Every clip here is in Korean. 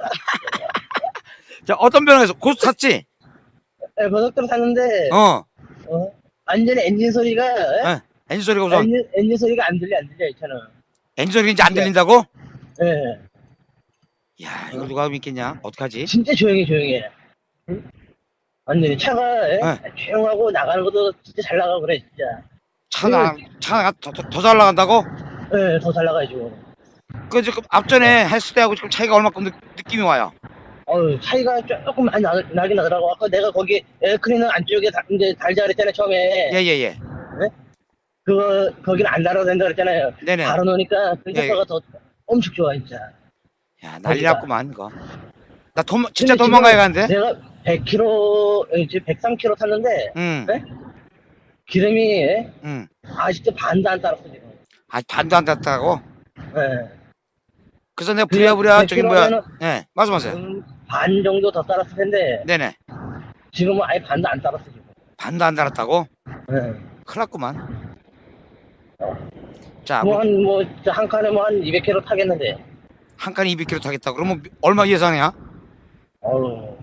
자, 어떤 변화에서 고수 탔지? 예, 고속도로 탔는데 어. 어, 완전히 엔진 소리가 예? 예. 엔진 소리가 우선 엔진, 엔진 소리가 안 들려 안 들려 이 차는. 엔진 소리가 이제 안 들린다고? 예. 야, 이걸 누가 믿겠냐? 어떡하지? 진짜 조용해 조용해. 응? 완전히 차가 예? 네. 조용하고 나가는 것도 진짜 잘 나가고 그래 진짜. 차가 차가 더 잘 나간다고? 예, 더 잘 나가지고. 그 지금 앞전에 했을 때하고 지금 차이가 얼마큼 느, 느낌이 와요? 어우 차이가 조금 많이 나, 나긴 나더라고. 아까 내가 거기 에어클리너 안쪽에 다, 이제 달자 그랬잖아요 처음에. 예예예. 그거 거기는 안 달아도 된다 그랬잖아요. 네네. 바로 놓으니까 그 예, 예. 효과가 더 엄청 좋아 진짜. 야 난리 났구만 이거. 나 도, 진짜 근데 도망가야 지금 가는데? 내가 100km, 이제 103km 탔는데 응. 네? 기름이 예? 응. 아직도 반도 안 따랐어 지금. 아 반도 안 탔다고? 예. 그래서 내가 부랴부랴 저기 뭐야? 는 예. 말씀하세요. 음, 반 정도 더 따랐을 텐데 네네. 지금은 아예 반도 안 따랐어 지금. 반도 안 달았다고? 예. 큰일 났구만. 자, 뭐한 뭐 한 칸에 뭐 한 200km 타겠는데. 한 칸에 200km 타겠다. 그러면 얼마 예상이야? 어우.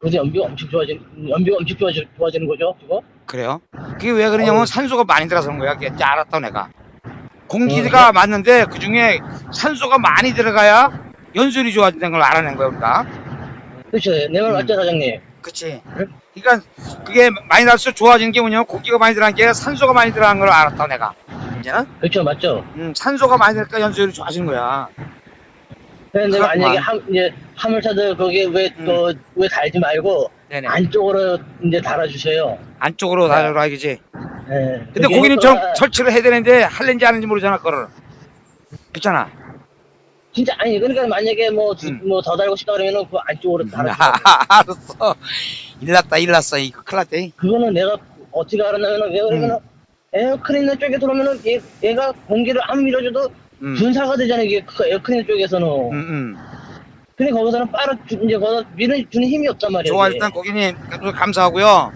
그래서 연비가 엄청 좋아진 연비가 엄청 좋아지, 좋아지는 거죠 지금. 그래요? 그게 왜 그러냐면. 산소가 많이 들어서는 거야. 그게 이제 알았다 내가. 어, 공기가 맞는데 그 중에 산소가 많이 들어가야 연술이 좋아진다는 걸 알아낸 거야 우리가. 그렇죠. 내말 음. 맞죠 사장님. 그치. 응? 그러니까 그게 많이 날수록 좋아지는 게 뭐냐면 공기가 많이 들어간 게 산소가 많이 들어간 걸 알았다 내가. 이제는 그렇죠 맞죠. 음, 산소가 많이 들어니까 연수율이 좋아지는 거야. 근데 그렇구만. 만약에 함, 이제 화물차들 거기 왜 음. 또왜 달지 말고 네네. 안쪽으로 이제 달아주세요. 안쪽으로 달아라 이거지. 예. 근데 그게 고객님 저 효과가 설치를 해야 되는데 할는지 안 하는지 모르잖아 그거를. 그렇잖아. 진짜 아니 그러니까 만약에 뭐 음. 뭐더 달고 싶다 그러면은 그 안쪽으로 달아주세요. 알았어. 일났다 일났어 이거 큰일 났대. 그거는 내가 어떻게 알았냐면은 왜 그러면은 음. 에어클리너 쪽에 들어오면은 얘, 얘가 공기를 안 밀어줘도 음. 분사가 되잖아요. 이게 그 에어클리너 쪽에서는. 음, 음. 근데 거기서는 빨아 주, 이제 거기서 밀어 주는 힘이 없단 말이에요. 좋아 이게. 일단 고객님 감사하고요.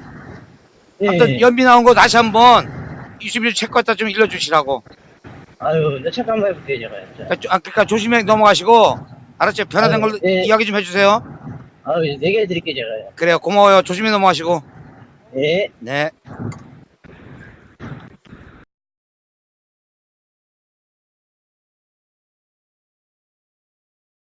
예. 아무튼 연비 나온 거 다시 한번 21 체크 갖다 좀 일러주시라고. 아유, 내 체크 한번 해볼게요, 제가. 진짜. 그러니까, 조- 아, 그러니까 조심히 넘어가시고 알았죠? 변화된 아유, 걸로 예. 이야기 좀 해주세요. 아유, 네개 해드릴게요, 제가. 그래요 고마워요. 조심히 넘어가시고. 예. 네.